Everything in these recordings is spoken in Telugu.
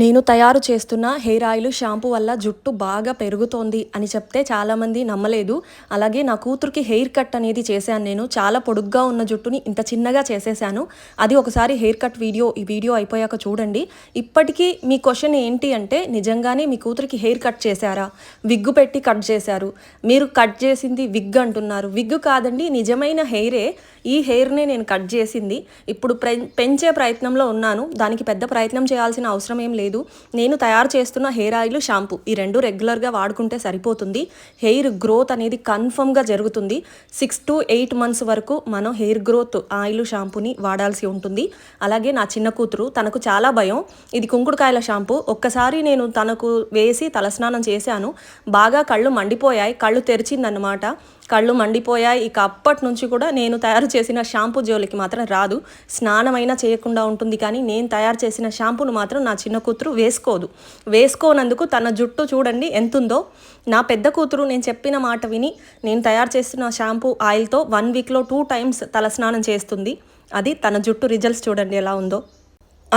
నేను తయారు చేస్తున్న హెయిర్ ఆయిల్ షాంపూ వల్ల జుట్టు బాగా పెరుగుతోంది అని చెప్తే చాలామంది నమ్మలేదు. అలాగే నా కూతురికి హెయిర్ కట్ అనేది చేశాను నేను. చాలా పొడుగ్గా ఉన్న జుట్టుని ఇంత చిన్నగా చేసేసాను అది ఒకసారి హెయిర్ కట్ వీడియో ఈ వీడియో అయిపోయాక చూడండి. ఇప్పటికీ మీ క్వశ్చన్ ఏంటి అంటే నిజంగానే మీ కూతురికి హెయిర్ కట్ చేశారా? విగ్గు పెట్టి కట్ చేశారు. మీరు కట్ చేసింది విగ్ అంటున్నారు. విగ్ కాదండి నిజమైన హెయిరే. ఈ హెయిర్నే నేను కట్ చేసింది. ఇప్పుడు పెంచే ప్రయత్నంలో ఉన్నాను. దానికి పెద్ద ప్రయత్నం చేయాల్సిన అవసరం ఏం లేదు. నేను తయారు చేస్తున్న హెయిర్ ఆయిల్ షాంపూ ఈ రెండు రెగ్యులర్గా వాడుకుంటే సరిపోతుంది. హెయిర్ గ్రోత్ అనేది కన్ఫర్మ్గా జరుగుతుంది. సిక్స్ టు ఎయిట్ మంత్స్ వరకు మనం హెయిర్ గ్రోత్ ఆయిల్ షాంపూని వాడాల్సి ఉంటుంది. అలాగే నా చిన్న కూతురు తనకు చాలా భయం. ఇది కుంకుడుకాయల షాంపూ. ఒక్కసారి నేను తనకు వేసి తలస్నానం చేశాను. బాగా కళ్ళు మండిపోయాయి. కళ్ళు తెరిచిందనమాట కళ్ళు మండిపోయాయి. ఇక అప్పటి నుంచి కూడా నేను తయారు చేసిన షాంపూ జోలికి మాత్రం రాదు. స్నానమైనా చేయకుండా ఉంటుంది కానీ నేను తయారు చేసిన షాంపూను మాత్రం నా చిన్న కూతురు వేసుకోదు. వేసుకోనందుకు తన జుట్టు చూడండి ఎంతుందో. నా పెద్ద కూతురు నేను చెప్పిన మాట విని నేను తయారు చేస్తున్న షాంపూ ఆయిల్తో వన్ వీక్లో టూ టైమ్స్ తలస్నానం చేస్తుంది. అది తన జుట్టు రిజల్ట్స్ చూడండి ఎలా ఉందో.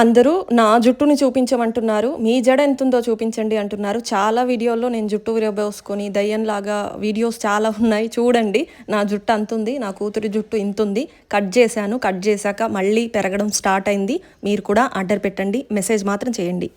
అందరూ నా జుట్టుని చూపించమంటున్నారు. మీ జడ ఎంతుందో చూపించండి అంటున్నారు. చాలా వీడియోల్లో నేను జుట్టు విరబోసుకొని దయ్యంలాగా వీడియోస్ చాలా ఉన్నాయి. చూడండి నా జుట్టు అంతుంది నా కూతురి జుట్టు ఇంతుంది. కట్ చేశాను కట్ చేశాక మళ్ళీ పెరగడం స్టార్ట్ అయింది. మీరు కూడా ఆర్డర్ పెట్టండి మెసేజ్ మాత్రం చేయండి.